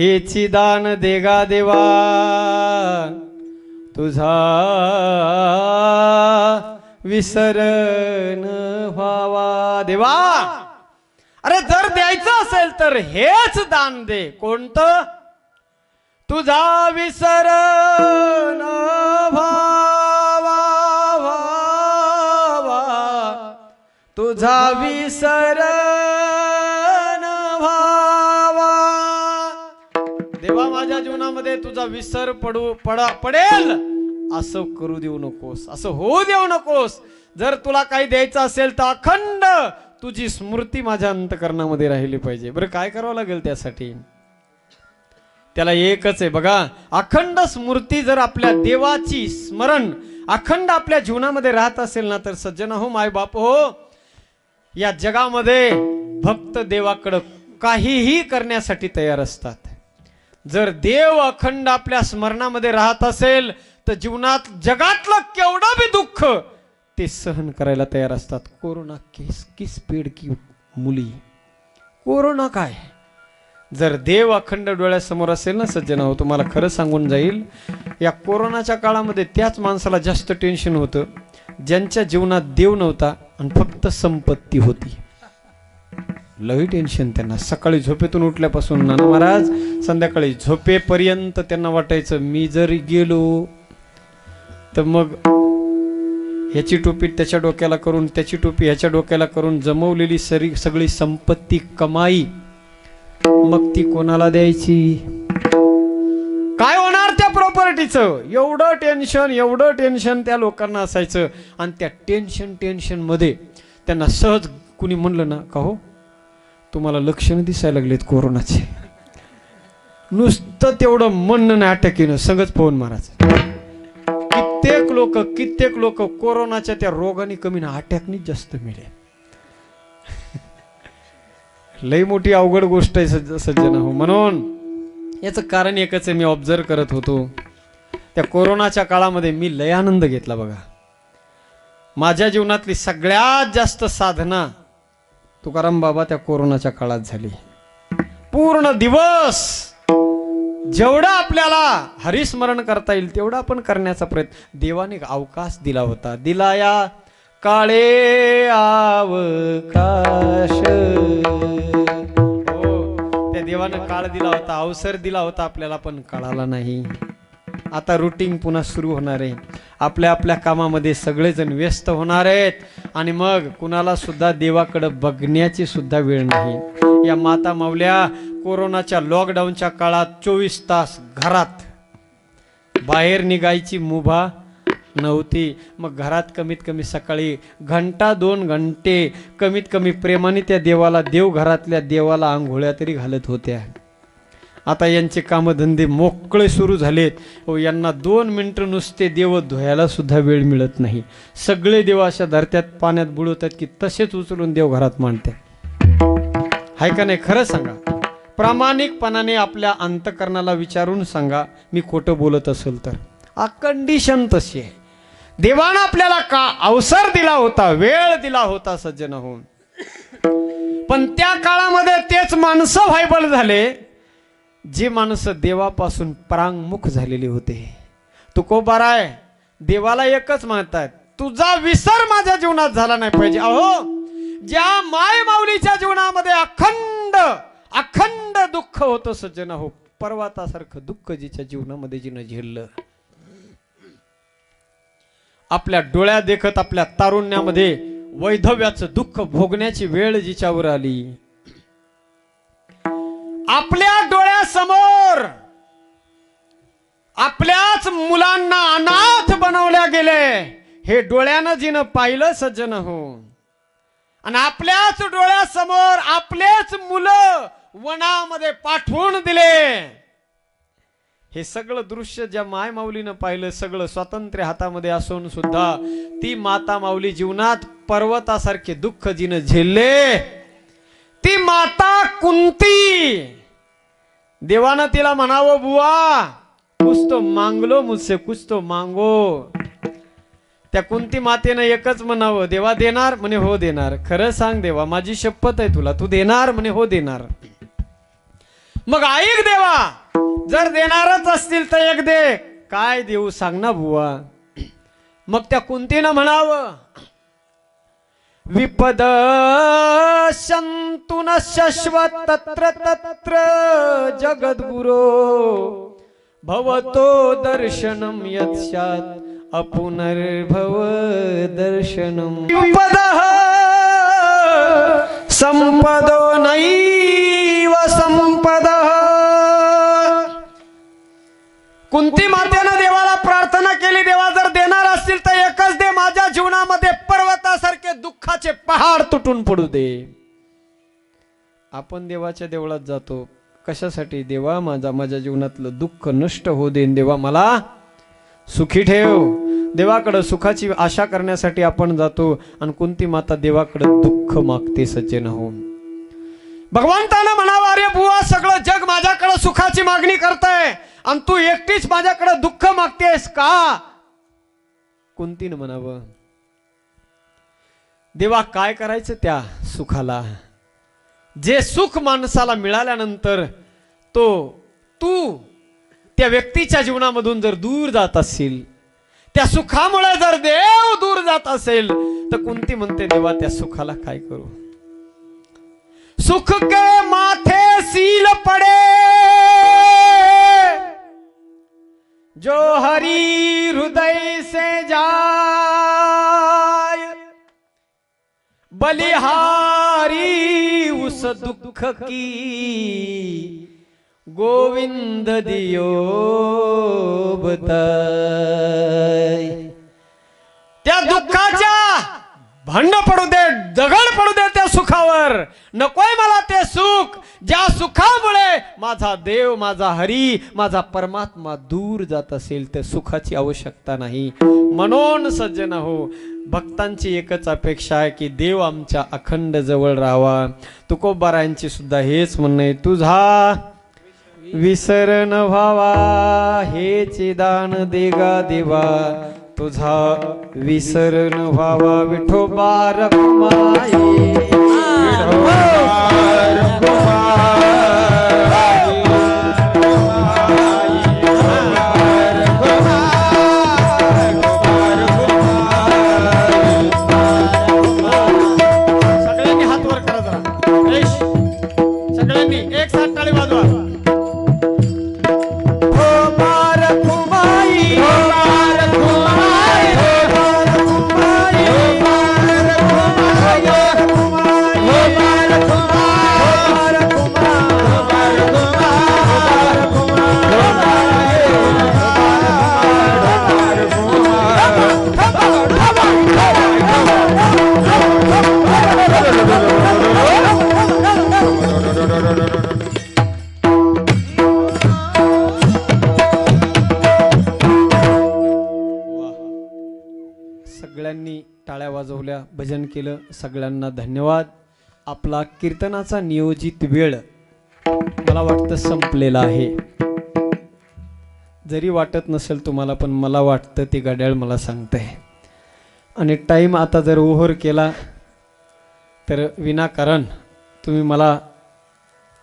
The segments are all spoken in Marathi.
हेची दान देगा देवा. तुझा विसरण व्हावा. देवा! अरे जर द्यायचं असेल तर हेच दान दे. कोणतं? तुझा विसरण व्हावा. तुझा विसरण मध्ये तुझा विसर पडू पडा पडेल. असं करू देऊ नकोस. असं होऊ देऊ नकोस. जर तुला काही द्यायचं असेल तर अखंड तुझी स्मृती माझ्या अंतकरणामध्ये राहिली पाहिजे. बरं काय करावं लागेल त्यासाठी? त्याला एकच आहे बघा. अखंड स्मृती जर आपल्या देवाची स्मरण अखंड आपल्या जीवनामध्ये राहत असेल ना तर सज्जन हो माय बाप हो. या जगामध्ये भक्त देवाकडं काहीही करण्यासाठी तयार असतात. जर देव अखंड आपल्या स्मरणामध्ये राहत असेल तर जीवनात जगातलं केवढं बी दुःख ते सहन करायला तयार असतात. कोरोना किस किस पेड की मुली. कोरोना काय? जर देव अखंड डोळ्यासमोर असेल ना सज्जन हो तुम्हाला खरं सांगून जाईल या कोरोनाच्या काळामध्ये त्याच माणसाला जास्त टेन्शन होतं ज्यांच्या जीवनात देव नव्हता आणि फक्त संपत्ती होती. लई टेन्शन त्यांना. सकाळी झोपेतून उठल्यापासून नाना महाराज संध्याकाळी झोपेपर्यंत त्यांना वाटायचं मी जर गेलो तर मग ह्याची टोपी त्याच्या डोक्याला करून त्याची टोपी ह्याच्या डोक्याला करून जमवलेली सरी सगळी संपत्ती कमाई मग ती कोणाला द्यायची? काय होणार त्या प्रॉपर्टीचं एवढं टेन्शन एवढं टेन्शन त्या लोकांना असायचं. आणि त्या टेन्शन टेन्शनमध्ये त्यांना सहज कुणी म्हणलं ना का हो? तुम्हाला लक्षणं दिसायला लागलेत कोरोनाचे. नुसतं तेवढं म्हणणं नाही अटॅकीनं सगळंच फोन मारायचं कित्येक लोक कित्येक लोक कोरोनाच्या त्या रोगाने कमी ना अटॅकनीच जास्त मिळे लई मोठी अवघड गोष्ट आहे सज्ज सज्जन हो म्हणून याचं कारण एकच आहे मी ऑब्झर्व करत होतो. त्या कोरोनाच्या काळामध्ये मी लय आनंद घेतला बघा. माझ्या जीवनातली सगळ्यात जास्त साधना तुकाराम बाबा त्या कोरोनाच्या काळात झाली. पूर्ण दिवस जेवढं आपल्याला हरिस्मरण करता येईल तेवढं आपण करण्याचा प्रयत्न. देवाने अवकाश दिला होता. दिला या काळे अवकाश. हो त्या देवानं काळ दिला होता अवसर दिला होता आपल्याला पण कळाला नाही. आता रुटीन पुन्हा सुरू होणार आहे. आपल्या आपल्या कामामध्ये सगळेजण व्यस्त होणार आहेत. आणि मग कुणाला सुद्धा देवाकडं बघण्याची सुद्धा वेळ नाही. या माता मावल्या कोरोनाच्या लॉकडाऊनच्या काळात चोवीस तास घरात. बाहेर निघायची मुभा नव्हती. मग घरात कमीत कमी सकाळी घंटा दोन घंटे कमीत कमी प्रेमाने त्या देवाला देव घरातल्या देवाला आंघोळ्या तरी घालत होत्या. आता यांचे कामधंदे मोकळे सुरू झालेत. व यांना दोन मिनटं नुसते देव धुयाला सुद्धा वेळ मिळत नाही. सगळे देव अशा धरत्यात पाण्यात बुडवतात की तसेच उचलून देव घरात मांडतात. हाय का नाही? खरं सांगा. प्रामाणिकपणाने आपल्या अंतकरणाला विचारून सांगा मी खोटं बोलत असेल तर. आ कंडिशन तशी आहे. देवानं आपल्याला का अवसर दिला होता वेळ दिला होता सज्जन होऊन? पण त्या काळामध्ये तेच माणसं व्हायबल झाले. जे माणसं देवापासून परांगमुख झालेले होते. तुकोबाराय देवाला एकच म्हणतात तुझा विसर माझ्या जीवनात झाला नाही पाहिजे. अहो ज्या माय माऊलीच्या जीवनामध्ये अखंड अखंड दुःख होतं सज्जन हो पर्वतासारखं दुःख जिच्या जीवनामध्ये जिनं झेललं. आपल्या डोळ्या देखत आपल्या तारुण्यामध्ये वैधव्याचं दुःख भोगण्याची वेळ जिच्यावर आली. आपल्या डोळ्यासमोर आपल्याच मुलांना अनाथ बनवल्या गेले. हे डोळ्यानं जिनं पाहिलं सज्जन हो आणि आपल्याच डोळ्यासमोर आपलेच मुलं वनामध्ये पाठवून दिले. हे सगळं दृश्य ज्या माय माऊलीनं पाहिलं सगळं स्वातंत्र्य हातामध्ये असून सुद्धा ती माता माऊली जीवनात पर्वतासारखे दुःख जिनं झेलले ती माता कुंती. देवानं तिला म्हणावं बुवा कुछ तो मांगलो मुझसे कुछ तो मांगो. त्या कुंती मातेनं एकच म्हणावं देवा देणार म्हणे हो देणार. खरं सांग देवा माझी शपथ आहे तुला तू देणार म्हणे हो देणार. मग ऐक देवा जर देणारच असतील तर एक दे. काय देऊ सांग ना बुवा. मग त्या कुंतीनं म्हणावं विपद शंतु न शश्वत तत्र तत्र जगद्गुरो। भवतो दर्शनम यत्स्यात् अपुनर्भव दर्शनम विपद संपदो नैव संपद कुंती माते दुःखाचे पहाड तुटून पडू दे. आपण देवाच्या देवळात जातो. कशासाठी? देवा माझा माझ्या जीवनातलं दुःख नष्ट होऊ दे देवा मला सुखी ठेव. देवाकडं सुखाची आशा करण्यासाठी आपण जातो आणि कोणती माता देवाकडं दुःख मागते सज्जन होऊन? भगवंतानं म्हणावं अरे बुवा सगळं जग माझ्याकडं सुखाची मागणी करताय आणि तू एकटीच माझ्याकडं दुःख मागतेस का? कोणतीनं म्हणावं देवा काय करायचं त्या सुखाला? जे सुख माणसाला मिळाल्यानंतर तो तू त्या व्यक्तीच्या जीवनामधून जर दूर जात असेल त्या सुखामुळे जर देव दूर जात असेल तर कोणती म्हणते देवा त्या सुखाला काय करू? सुख के माथे सील पड़े। जो हरी हृदय से बलिहारी उस दुख की गोविंद दियो बताय त्या दुःखाच्या भांड पडू दे दगड पडू दे त्या सुखावर. नकोय मला ते सुख. ज्या सुखामुळे माझा देव माझा हरी माझा परमात्मा दूर जात असेल त्या सुखाची आवश्यकता नाही. म्हणून सज्जन हो. भक्तांची एकच अपेक्षा आहे की देव आमच्या अखंड जवळ राहावा. तुकोबारांची सुद्धा हेच म्हणणं आहे तुझा विसरण व्हावा हे दान देगा देवा. तुझा विसरण व्हावा विठोबा रखुमाई. केलं. सगळ्यांना धन्यवाद. आपला कीर्तनाचा नियोजित वेळ मला वाटतं संपलेला आहे. जरी वाटत नसेल तुम्हाला पण मला वाटतं ते घड्याळ मला सांगतंय. आणि टाईम आता जर ओव्हर केला तर विनाकारण तुम्ही मला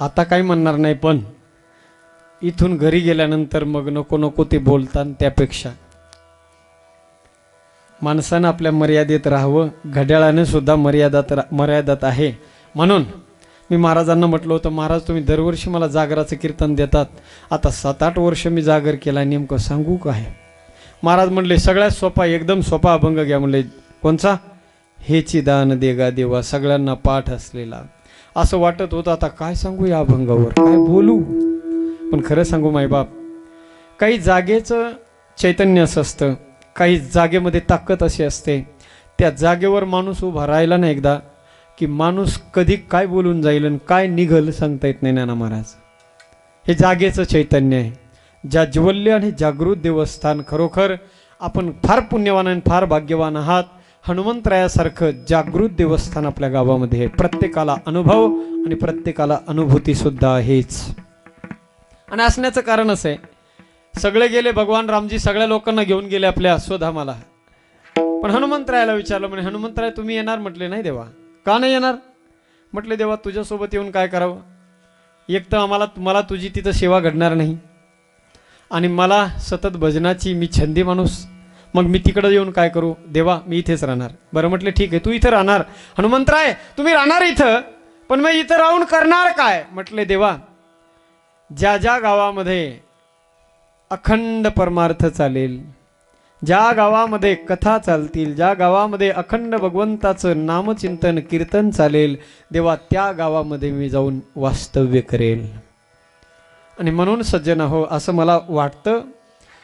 आता काही म्हणणार नाही पण इथून घरी गेल्यानंतर मग नको नको ते बोलतान त्यापेक्षा. माणसानं आपल्या मर्यादेत राहावं घड्याळाने सुद्धा मर्यादात रा- मर्यादात आहे. म्हणून मी महाराजांना म्हटलं होतं महाराज तुम्ही दरवर्षी मला जागराचं कीर्तन देतात. आता सात आठ वर्ष मी जागर केला नेमकं सांगू काय? महाराज म्हणले सगळ्यात सोपा एकदम सोपा अभंग घ्या. म्हणले कोणचा? हेची दान देगा देवा सगळ्यांना पाठ असलेला. असं वाटत होतं आता काय सांगू या अभंगावर? काय बोलू? पण खरं सांगू मायबाप काही जागेचं चैतन्य असं असतं काही जागेमध्ये ताकद अशी असते. त्या जागेवर माणूस उभा राहिला ना एकदा की माणूस कधी काय बोलून जाईल आणि काय निघल सांगता येत नाही नाना महाराज. हे जागेचं चैतन्य आहे. जाज्वल्य आणि जागृत देवस्थान खरोखर आपण फार पुण्यवान आणि फार भाग्यवान आहात हनुमंतरायासारखं जागृत देवस्थान आपल्या गावामध्ये आहे. प्रत्येकाला अनुभव आणि प्रत्येकाला अनुभूती सुद्धा आहेच. आणि असण्याचं कारण असं आहे सगळे गेले भगवान रामजी सगळ्या लोकांना घेऊन गेले आपल्या स्वधामाला. पण हनुमंतरायाला विचारलं म्हणे हनुमंतराय तुम्ही येणार? म्हटले नाही देवा. का नाही येणार? म्हटले देवा तुझ्यासोबत येऊन काय करावं? एक तर आम्हाला मला तुझी तिथं सेवा घडणार नाही. आणि मला सतत भजनाची मी छंदी माणूस. मग मी तिकडं येऊन काय करू? देवा मी इथेच राहणार. बरं म्हटलं ठीक आहे तू इथं राहणार. हनुमंतराय तुम्ही राहणार इथं? पण मग इथं राहून करणार काय? म्हटले देवा ज्या ज्या गावामध्ये अखंड परमार्थ चालेल. ज्या गावामध्ये कथा चालतील ज्या गावामध्ये अखंड भगवंताचं नामचिंतन कीर्तन चालेल देवा त्या गावामध्ये मी जाऊन वास्तव्य करेल. आणि म्हणून सज्जन हो असं मला वाटतं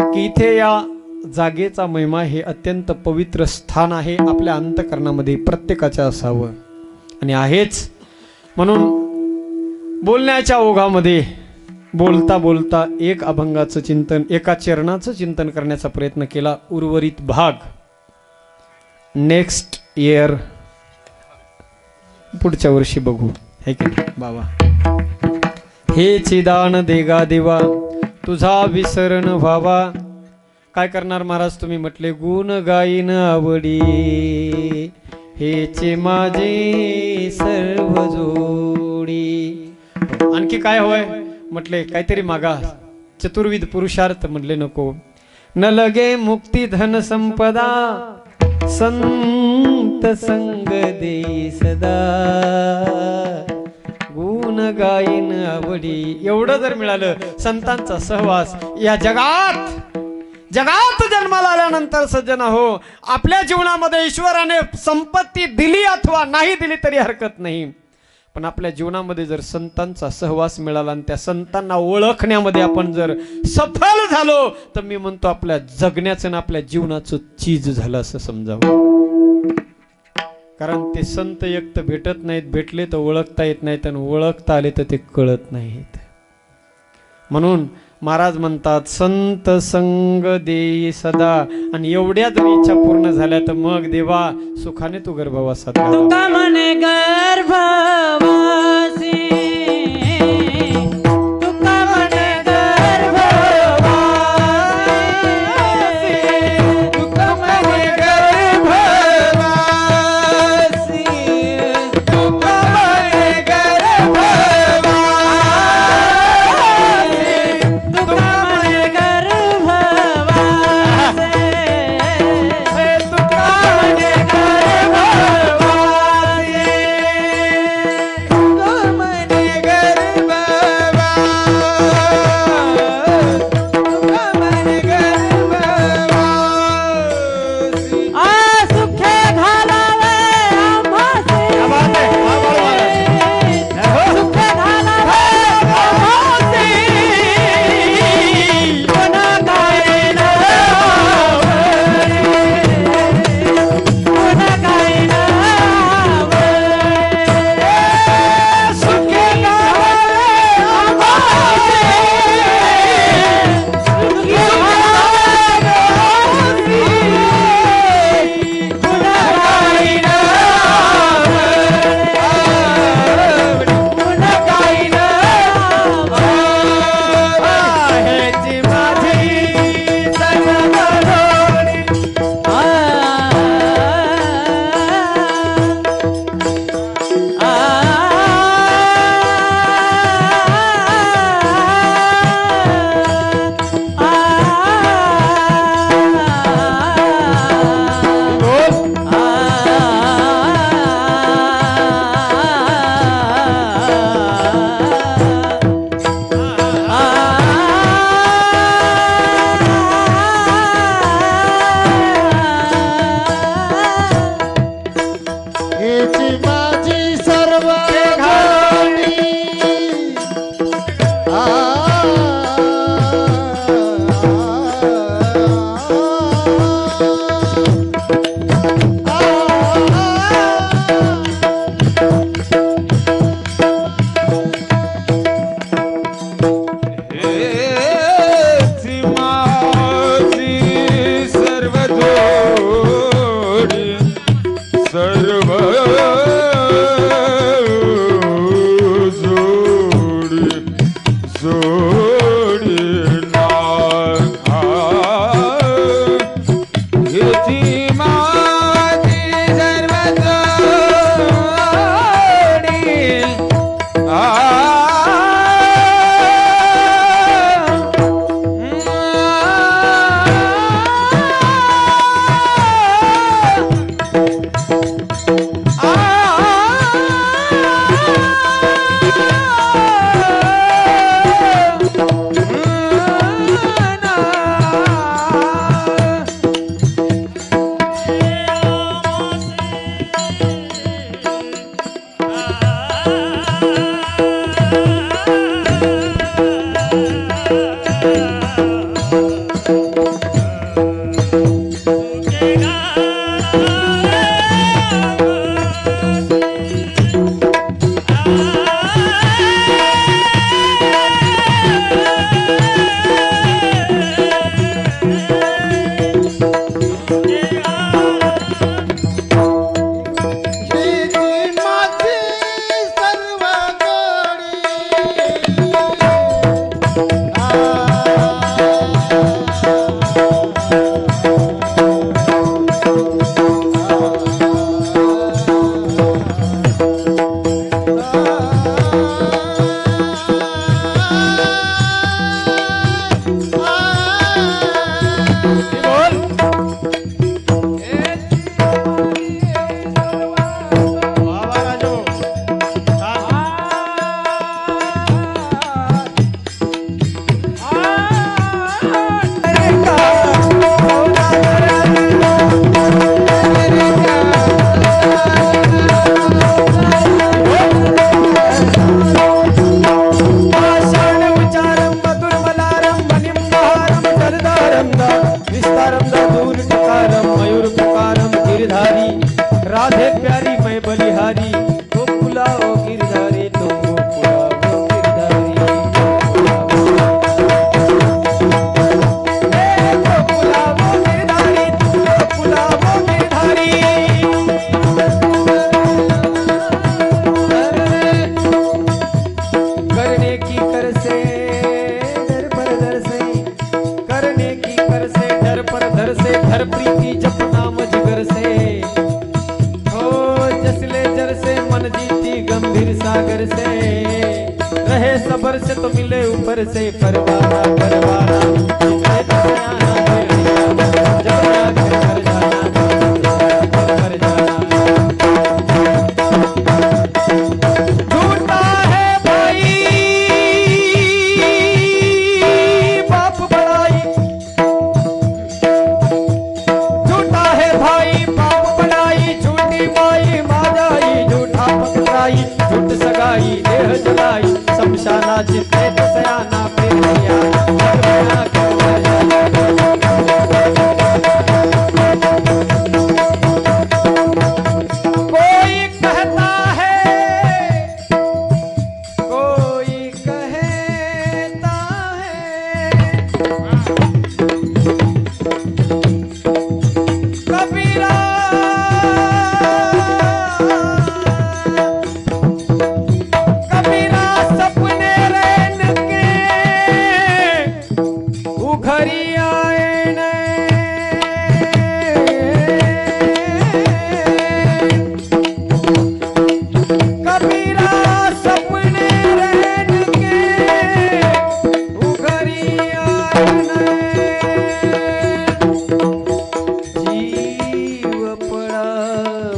की इथे या जागेचा महिमा हे अत्यंत पवित्र स्थान आहे आपल्या अंतकरणामध्ये प्रत्येकाच्या असावं. आणि आहेच. म्हणून बोलण्याच्या ओघामध्ये बोलता बोलता एक अभंगाचं चिंतन एका चरणाचं चिंतन करण्याचा प्रयत्न केला उर्वरित भाग. नेक्स्ट इयर पुढच्या वर्षी बघू. हे की बाबा. हे चिदान देगा देवा तुझा विसरण व्हावा. काय करणार महाराज तुम्ही म्हटले? गुण गाईन आवडी. हेचे माझे सर्व जोडी आणखी काय होय म्हटले काहीतरी मागा. चतुर्विध पुरुषार्थ म्हटले नको. न लगे मुक्ती धन संपदा संत संग दे सदा. गुण गायन आवडी एवढं जर मिळालं संतांचा सहवास या जगात जगात जन्माला आल्यानंतर सज्जन हो आपल्या जीवनामध्ये ईश्वराने संपत्ती दिली अथवा नाही दिली तरी हरकत नाही. पण आपल्या जीवनामध्ये जर संतांचा सहवास मिळाला आणि त्या संतांना ओळखण्यामध्ये आपण जर सफल झालो तर मी म्हणतो आपल्या जगण्याचं आणि आपल्या जीवनाचं चीज झालं असं समजावं. कारण ते संत एक तर भेटत नाहीत भेटले तर ओळखता येत नाहीत आणि ओळखता आले तर ते कळत नाहीत. म्हणून महाराज म्हणतात संत संग देई सदा आणि एवढ्या जर इच्छा पूर्ण झाल्या तर मग देवा सुखाने तू गर्भवासात घाला. म्हणे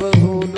बहु